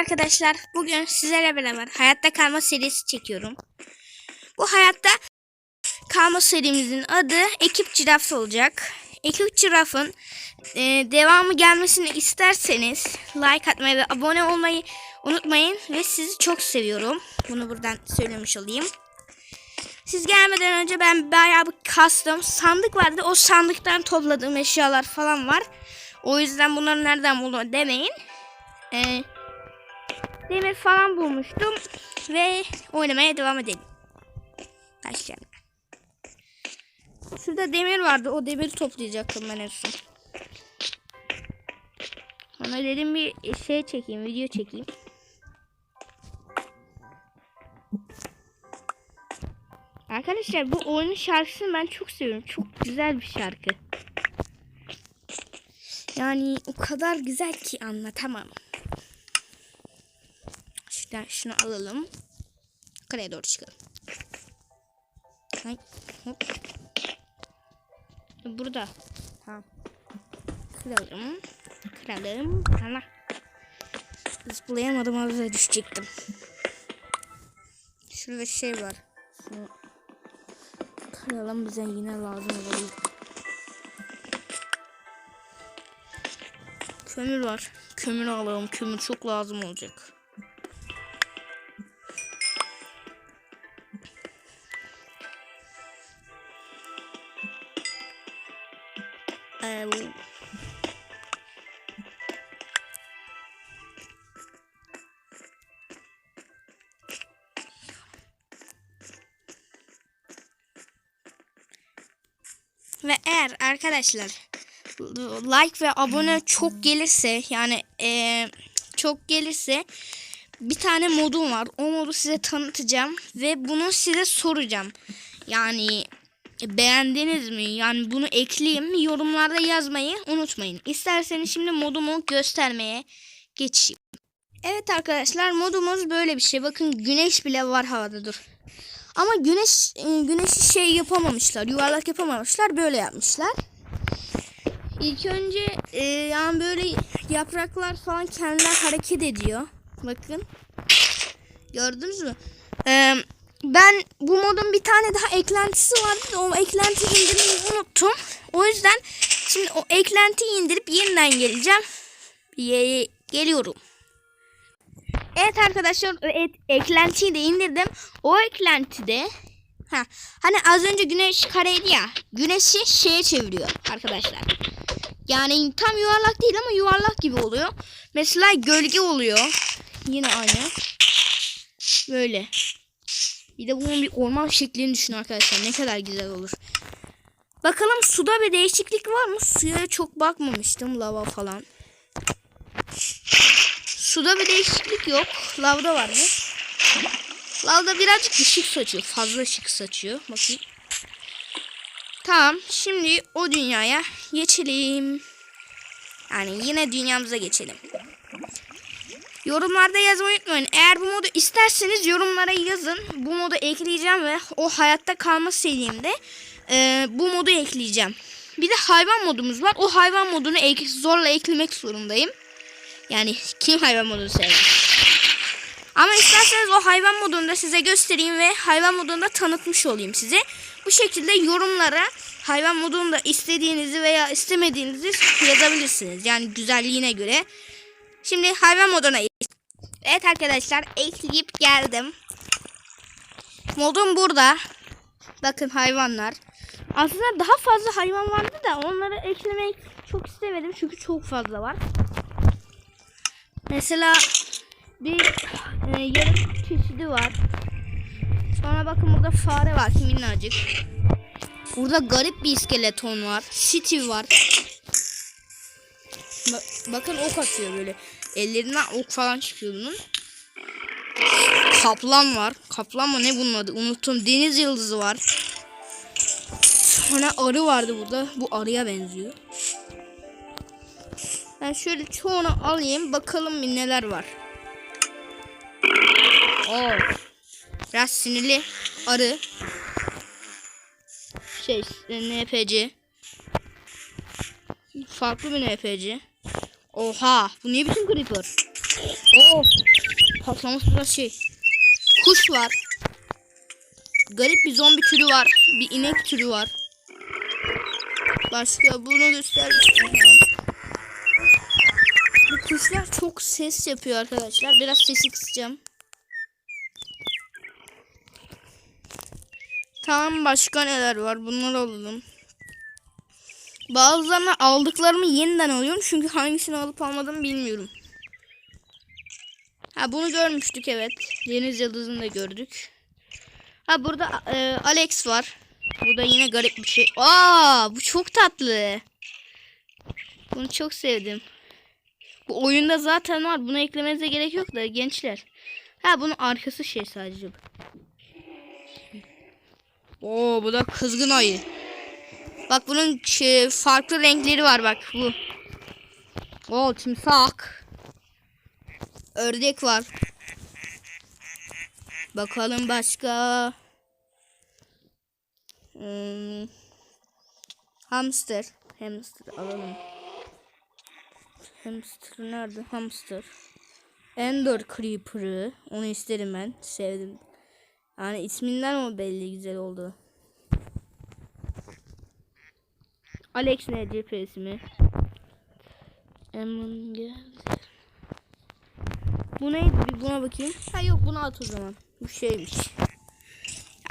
Arkadaşlar bugün sizlerle beraber hayatta kalma serisi çekiyorum. Bu hayatta kalma serimizin adı Ekip Ciraf olacak. Ekip Ciraf'ın e, devamı gelmesini isterseniz like atmayı ve abone olmayı unutmayın ve sizi çok seviyorum. Bunu buradan söylemiş olayım. Siz gelmeden önce ben bayağı bir kastım. Sandık vardı. O sandıktan topladığım eşyalar falan var. O yüzden bunları nereden buldum demeyin. Eee demir falan bulmuştum ve oynamaya devam edelim. Başlayalım. Şurada demir vardı. O demiri toplayacaktım ben en son. Ona dedim bir şey çekeyim, video çekeyim. Arkadaşlar bu oyunun şarkısını ben çok seviyorum. Çok güzel bir şarkı. Yani o kadar güzel ki anlatamam. Şuradan şunu alalım. Kaleye doğru çıkalım. Hop. Burada. Tamam. Kıralım. Kıralım. Ana. Zıplayamadım az önce düşecektim. Şurada şey var. Şunu kıralım bize yine lazım olabilir. Kömür var. Kömür alalım. Kömür çok lazım olacak. Arkadaşlar like ve abone çok gelirse yani eee, çok gelirse bir tane modum var. O modu size tanıtacağım ve bunu size soracağım. Yani beğendiniz mi? Yani bunu ekleyeyim? Yorumlarda yazmayı unutmayın. İsterseniz şimdi modumu göstermeye geçeyim. Evet arkadaşlar modumuz böyle bir şey. Bakın güneş bile var havada dur. Ama güneş e, güneşi şey yapamamışlar. Yuvarlak yapamamışlar. Böyle yapmışlar. İlk önce e, yani böyle yapraklar falan kendiler hareket ediyor. Bakın. Gördünüz mü? E, ben bu modun bir tane daha eklentisi vardı o eklentiyi indirmeyi unuttum. O yüzden şimdi o eklentiyi indirip yeniden geleceğim. Ye- geliyorum. Evet arkadaşlar evet, eklentiyi de indirdim. O eklentide ha, hani az önce güneş kareydi ya. Güneşi şeye çeviriyor arkadaşlar. Yani tam yuvarlak değil ama yuvarlak gibi oluyor. Mesela gölge oluyor. Yine aynı. Böyle. Bir de bunun bir orman şeklini düşün arkadaşlar. Ne kadar güzel olur. Bakalım suda bir değişiklik var mı? Suya çok bakmamıştım. Lava falan. Suda bir değişiklik yok. Lavda var mı? Lavda birazcık ışık saçıyor. Fazla ışık saçıyor. Bakayım. Tamam. Şimdi o dünyaya geçelim. Yani yine dünyamıza geçelim. Yorumlarda yazmayı unutmayın. Eğer bu modu isterseniz yorumlara yazın. Bu modu ekleyeceğim ve o hayatta kalma serimde e, bu modu ekleyeceğim. Bir de hayvan modumuz var. O hayvan modunu ek, zorla eklemek zorundayım. Yani kim hayvan modunu sever? Ama isterseniz o hayvan modunu da size göstereyim ve hayvan modunu da tanıtmış olayım size. Bu şekilde yorumlara hayvan modunu da istediğinizi veya istemediğinizi yazabilirsiniz. Yani güzelliğine göre. Şimdi hayvan moduna Evet arkadaşlar ekleyip geldim. Modum burada. Bakın hayvanlar. Aslında daha fazla hayvan vardı da onları eklemek çok istemedim çünkü çok fazla var. Mesela bir e, yarım çeşidi var. Sonra bakın burada fare var minnacık. Burada garip bir iskeleton var. Steve var. Ba- bakın ok atıyor böyle. Ellerinden ok falan çıkıyor bunun. Kaplan var. Kaplan mı ne bunun adı? Unuttum. Deniz yıldızı var. Sonra arı vardı burada. Bu arıya benziyor. Ben şöyle çoğunu alayım. Bakalım bir neler var. Oo. Biraz sinirli arı. Şey NPC. Farklı bir NPC. Oha bu ne biçim creeper? Oo. Patlamış biraz şey. Kuş var. Garip bir zombi türü var. Bir inek türü var. Başka bunu göstermiştim. Bu kuşlar çok ses yapıyor arkadaşlar. Biraz sesi kısacağım. Tamam başka neler var? Bunları alalım. Bazılarını aldıklarımı yeniden alıyorum. Çünkü hangisini alıp almadığımı bilmiyorum. Ha bunu görmüştük evet. Deniz yıldızını da gördük. Ha burada e, Alex var. Bu da yine garip bir şey. Aa bu çok tatlı. Bunu çok sevdim. Bu oyunda zaten var. Bunu eklemenize gerek yok da gençler. Ha bunun arkası şey sadece. Oo bu da kızgın ayı. Bak bunun farklı renkleri var bak bu. Oo timsah. Ördek var. Bakalım başka. Hmm. Hamster. Hamster alalım. Hamster nerede? Hamster. Ender Creeper'ı. Onu isterim ben. Sevdim. Yani isminden o belli güzel oldu. Alex ne GPS mi? Emin geldi. Bu neydi? Bir buna bakayım. Ha yok bunu at o zaman. Bu şeymiş.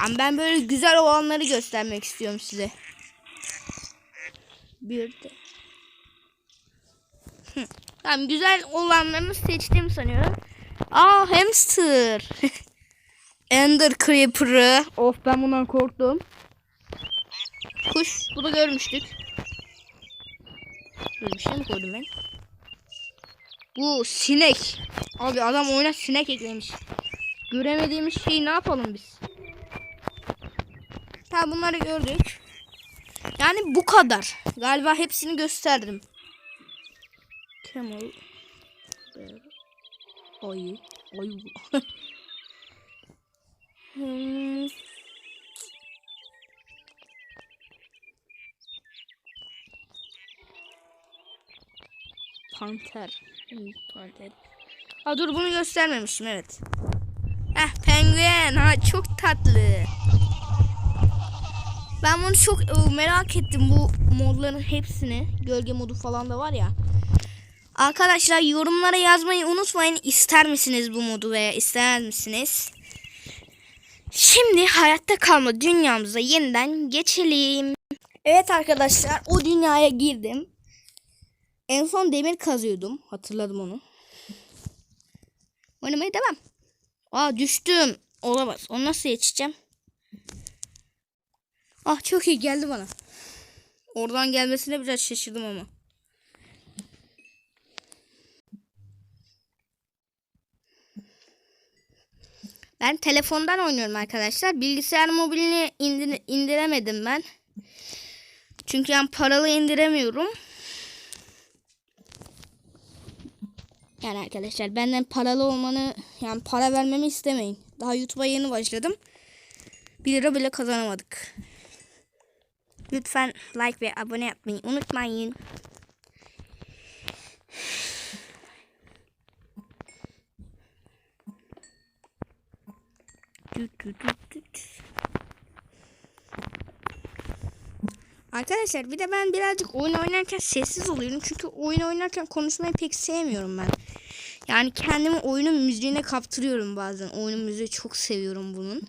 Yani ben böyle güzel olanları göstermek istiyorum size. Bir de. Hı. Tamam güzel olanlarını seçtim sanıyorum. Aa hamster. Ender Creeper'ı. Of ben bundan korktum. Kuş. Bunu görmüştük. Böyle bir şey mi koydum ben? Bu sinek. Abi adam oyuna sinek eklemiş. Göremediğimiz şeyi ne yapalım biz? Ha bunları gördük. Yani bu kadar. Galiba hepsini gösterdim. Bear. Ayı. Ayı. Hmm. Panter. Hmm, Panter. Aa dur bunu göstermemişim evet. Heh penguen. Ha çok tatlı. Ben bunu çok e, merak ettim bu modların hepsini. Gölge modu falan da var ya. Arkadaşlar yorumlara yazmayı unutmayın. İster misiniz bu modu veya istemez misiniz? Şimdi hayatta kalma dünyamıza yeniden geçelim. Evet arkadaşlar o dünyaya girdim. En son demir kazıyordum. Hatırladım onu. Oynamaya devam. Aa düştüm. Olamaz. Onu nasıl geçeceğim? Ah çok iyi geldi bana. Oradan gelmesine biraz şaşırdım ama. Ben telefondan oynuyorum arkadaşlar. Bilgisayar mobilini indir indiremedim ben. Çünkü ben paralı indiremiyorum. Yani arkadaşlar benden paralı olmanı yani para vermemi istemeyin. Daha YouTube'a yeni başladım. 1 lira bile kazanamadık. Lütfen like ve abone yapmayı unutmayın. Arkadaşlar bir de ben birazcık oyun oynarken sessiz oluyorum. Çünkü oyun oynarken konuşmayı pek sevmiyorum ben. Yani kendimi oyunun müziğine kaptırıyorum bazen. Oyunun müziği çok seviyorum bunun.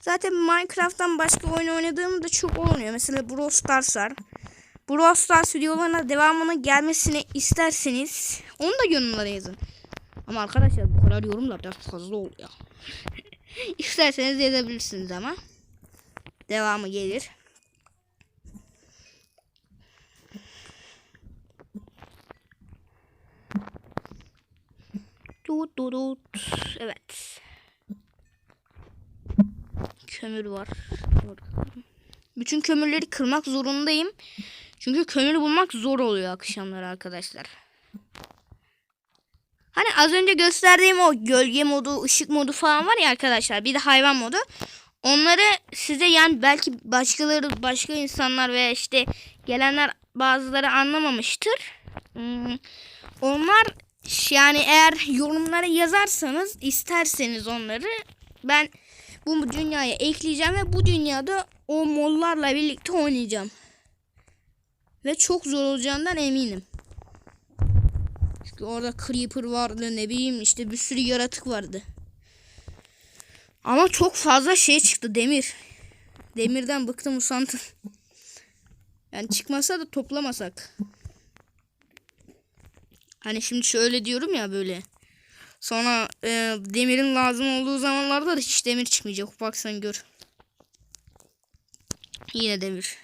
Zaten Minecraft'tan başka oyun oynadığım da çok olmuyor. Mesela Brawl Stars var. Brawl Stars videolarına devamının gelmesini isterseniz onu da yorumlara yazın. Ama arkadaşlar bu kadar yorum da biraz fazla oluyor. İsterseniz yazabilirsiniz ama. Devamı gelir. Tut tut tut. Evet. Kömür var. Bütün kömürleri kırmak zorundayım. Çünkü kömür bulmak zor oluyor akşamları arkadaşlar. Hani az önce gösterdiğim o gölge modu, ışık modu falan var ya arkadaşlar. Bir de hayvan modu. Onları size yani belki başkaları, başka insanlar veya işte gelenler bazıları anlamamıştır. Hmm, Onlar Yani eğer yorumlara yazarsanız isterseniz onları ben bu dünyaya ekleyeceğim ve bu dünyada o modlarla birlikte oynayacağım. Ve çok zor olacağından eminim. Çünkü orada creeper vardı ne bileyim işte bir sürü yaratık vardı. Ama çok fazla şey çıktı demir. Demirden bıktım usandım. Yani çıkmasa da toplamasak. Hani şimdi şöyle diyorum ya böyle. Sonra e, demirin lazım olduğu zamanlarda da hiç demir çıkmayacak. Bak sen gör. Yine demir.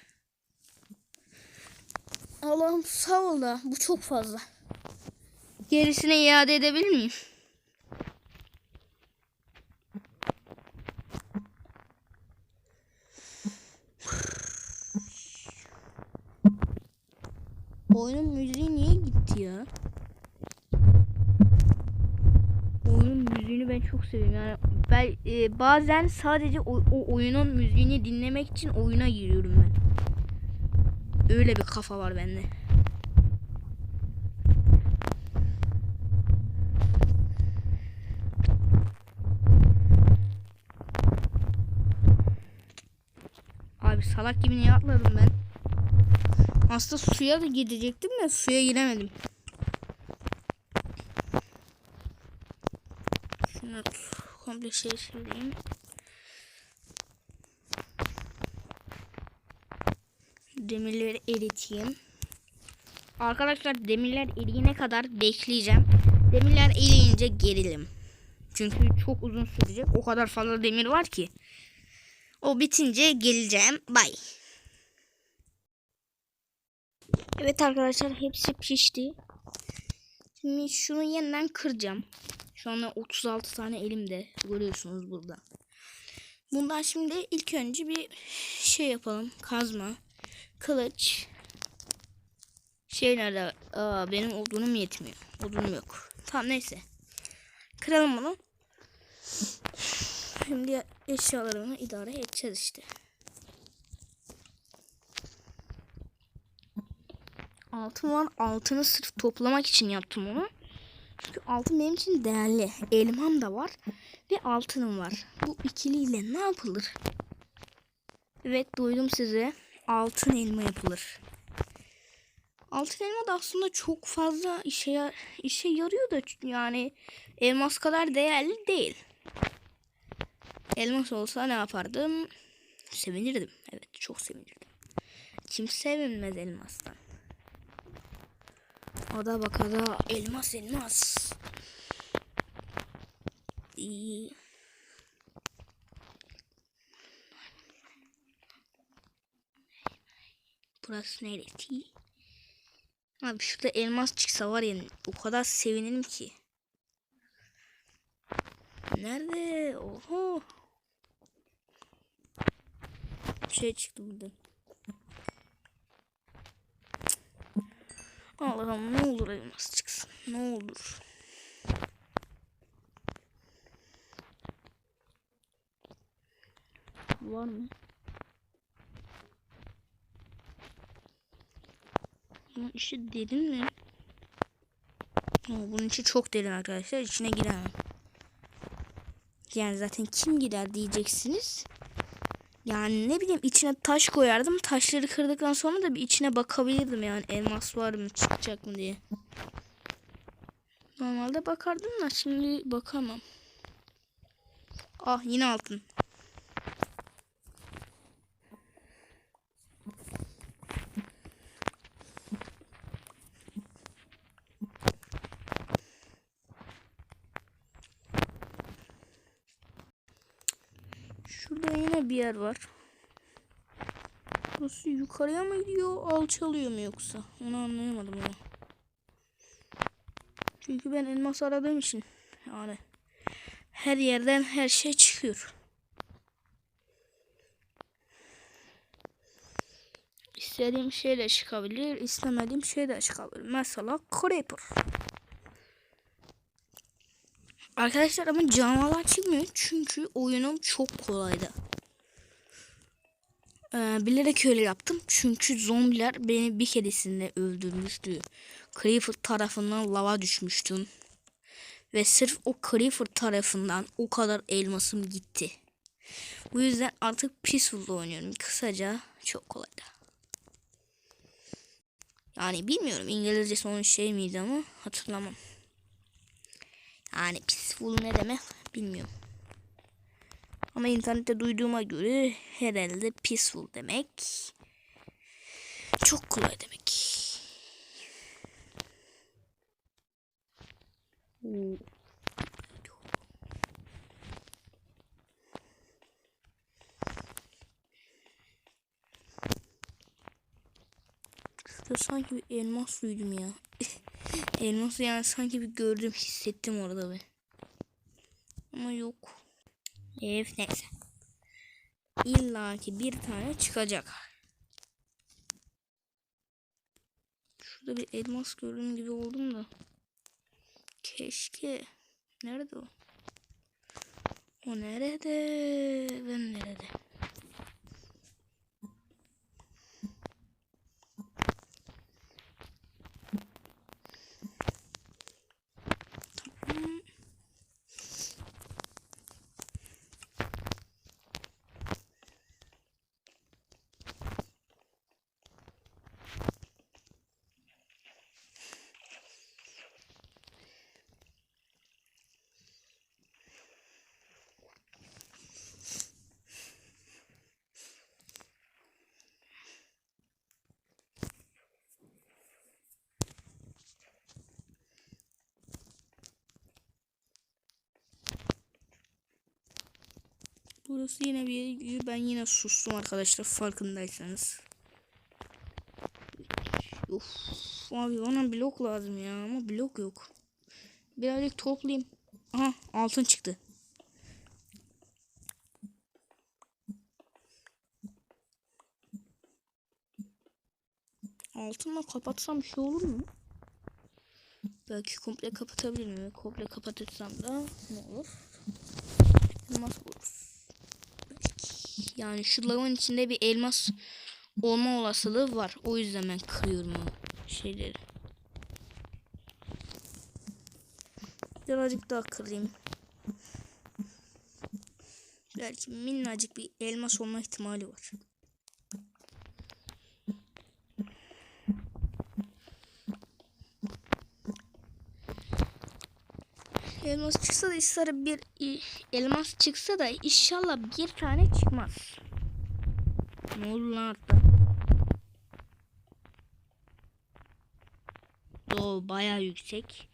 Allah'ım sağ ol da bu çok fazla. Gerisine iade edebilir miyim? Oyunun müziği niye gitti ya? Oyunun müziğini ben çok seviyorum. Yani ben e, bazen sadece o, o oyunun müziğini dinlemek için oyuna giriyorum ben. Öyle bir kafa var bende. Abi salak gibi niye atladım ben? Aslında suya da gidecektim de suya giremedim. Şunu komple şey sileyim. Demirleri eriteyim. Arkadaşlar demirler eriyene kadar bekleyeceğim. Demirler eriyince gerilim. Çünkü çok uzun sürecek. O kadar fazla demir var ki. O bitince geleceğim. Bye. Evet arkadaşlar hepsi pişti. Şimdi şunu yeniden kıracağım. Şu anda 36 tane elimde. Görüyorsunuz burada. Bundan şimdi ilk önce bir şey yapalım. Kazma. Kılıç. Şey nerede? Aa, benim odunum yetmiyor. Odunum yok. Tamam neyse. Kıralım bunu. Şimdi eşyalarımı idare edeceğiz işte. altın var. Altını sırf toplamak için yaptım onu. Çünkü altın benim için değerli. Elmam da var ve altınım var. Bu ikiliyle ne yapılır? Evet duydum size. Altın elma yapılır. Altın elma da aslında çok fazla işe işe yarıyor da yani elmas kadar değerli değil. Elmas olsa ne yapardım? Sevinirdim. Evet çok sevinirdim. Kim sevinmez elmastan? Ada bak ada elmas elmas. İyi. Burası neresi? Abi şurada elmas çıksa var ya o kadar sevinirim ki. Nerede? Oho. Bir şey çıktı buradan. Allah'ım ne olur elmas çıksın. Ne olur. Var mı? Bunun içi derin mi? Bunun içi çok derin arkadaşlar. İçine giremem. Yani zaten kim gider diyeceksiniz. Yani ne bileyim içine taş koyardım. Taşları kırdıktan sonra da bir içine bakabilirdim yani elmas var mı çıkacak mı diye. Normalde bakardım da şimdi bakamam. Ah yine altın. Şurada yine bir yer var. Burası yukarıya mı gidiyor, alçalıyor mu yoksa? Onu anlayamadım ya. Çünkü ben elmas aradığım için yani her yerden her şey çıkıyor. İstediğim şey de çıkabilir, istemediğim şey de çıkabilir. Mesela Creeper. Arkadaşlar ama canavarlar çıkmıyor çünkü oyunum çok kolaydı. Ee, bilerek öyle yaptım. Çünkü zombiler beni bir keresinde öldürmüştü. Creeper tarafından lava düşmüştüm. Ve sırf o Creeper tarafından o kadar elmasım gitti. Bu yüzden artık Peaceful'da oynuyorum. Kısaca çok kolaydı. Yani bilmiyorum İngilizce onun şey miydi ama hatırlamam. Yani Peaceful ne demek bilmiyorum. Ama internette duyduğuma göre herhalde peaceful demek. Çok kolay demek. Şurada sanki bir elmas duydum ya. Elması yani sanki bir gördüm hissettim orada be. Ama yok. Evet neyse. İlla ki bir tane çıkacak. Şurada bir elmas gördüğüm gibi oldum da. Keşke. Nerede o? O nerede? Ben nerede? Tamam. Burası yine bir yere. Ben yine sustum arkadaşlar farkındaysanız. Of abi bana blok lazım ya ama blok yok. Birazcık toplayayım. Aha altın çıktı. Altınla kapatsam bir şey olur mu? Belki komple kapatabilir miyim? Komple kapatırsam da ne olur? Elmas buluruz. Yani şu lavın içinde bir elmas olma olasılığı var. O yüzden ben kırıyorum o şeyleri. Birazcık daha kırayım. Belki minnacık bir elmas olma ihtimali var. Elmas çıksa da ister bir elmas çıksa da inşallah bir tane çıkmaz. Ne oldu lan hatta? O baya yüksek.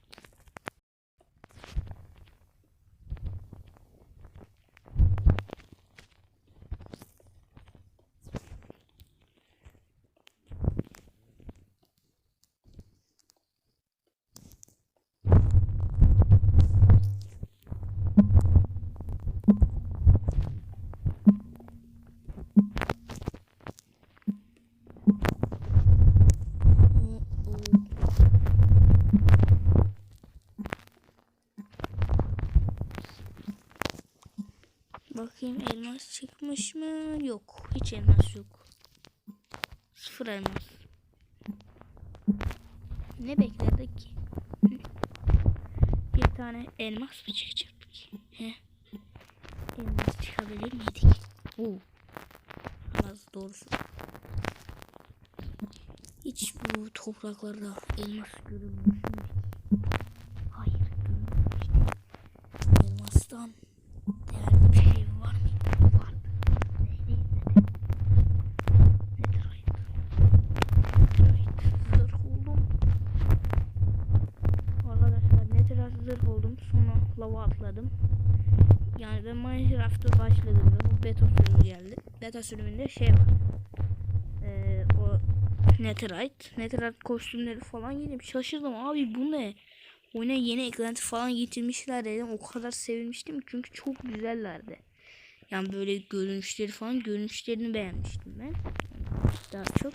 Oo, oo. Bakayım elmas çıkmış mı? Yok. Hiç elmas yok. Sıfır elmas. Ne beklerdik ki? Bir tane elmas mı çıkacaktı ki? He? Elmas çıkabilir miydik? Oo. Az doğrusu. Hiç bu topraklarda elmas görülmüş mü? Hayır. Elmastan değerli bir şey var mı? Vardı. Neydi? Netherite. Netherite. Zırh oldum. Arkadaşlar Netherite zırh oldum. Sonra lava atladım. Yani ben Minecraft'ta başladığımda bu beta sürümü geldi. Beta sürümünde şey var. Ee, o Netherite. Netherite kostümleri falan yedim. Şaşırdım abi bu ne? Oyuna yeni eklenti falan getirmişler dedim. O kadar sevinmiştim çünkü çok güzellerdi. Yani böyle görünüşleri falan görünüşlerini beğenmiştim ben. Daha çok.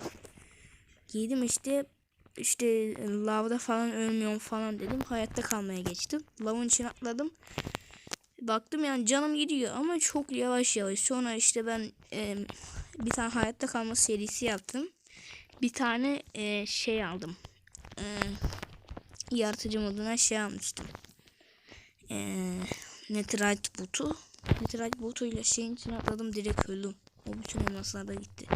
Giydim işte işte lavda falan ölmüyorum falan dedim. Hayatta kalmaya geçtim. Lavın içine atladım. Baktım yani canım gidiyor ama çok yavaş yavaş. Sonra işte ben e, bir tane hayatta kalma serisi yaptım. Bir tane e, şey aldım. E, yaratıcı moduna şey almıştım. E, Netherite botu. Netherite botuyla şeyin içine atladım direkt öldüm. O bütün elmaslar da gitti.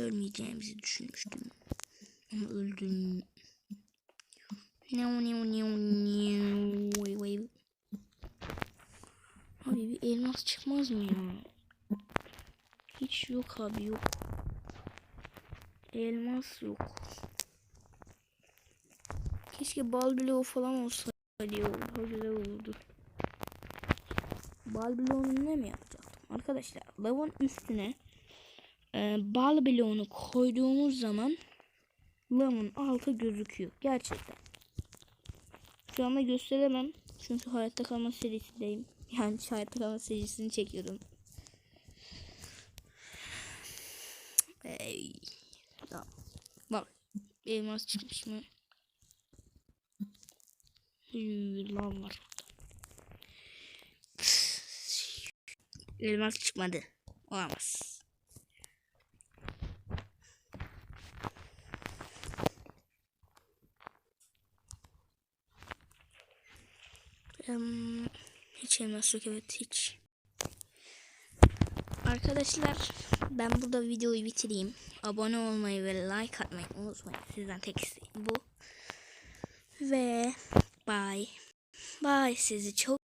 Ölmeyeceğimizi düşünmüştüm. Ama öldüm. Niu niu niu niu. Vay vay. Abi bir elmas çıkmaz mı ya? Hiç yok abi yok. Elmas yok. Keşke bal bloğu falan olsaydı ya. Güzel olurdu. Bal bloğunu ne mi yapacaktım? Arkadaşlar lavın üstüne e, bal bloğunu koyduğumuz zaman lavın altı gözüküyor. Gerçekten. Şu anda gösteremem. Çünkü hayatta kalma serisindeyim. Yani hayatta kalma serisini çekiyorum. Ey. Bak. Elmas çıkmış mı? Lan var. Elmas çıkmadı. Olamaz. Elmas yok evet hiç. Arkadaşlar ben burada videoyu bitireyim. Abone olmayı ve like atmayı unutmayın. Sizden tek isteğim bu. Ve bye. Bye sizi çok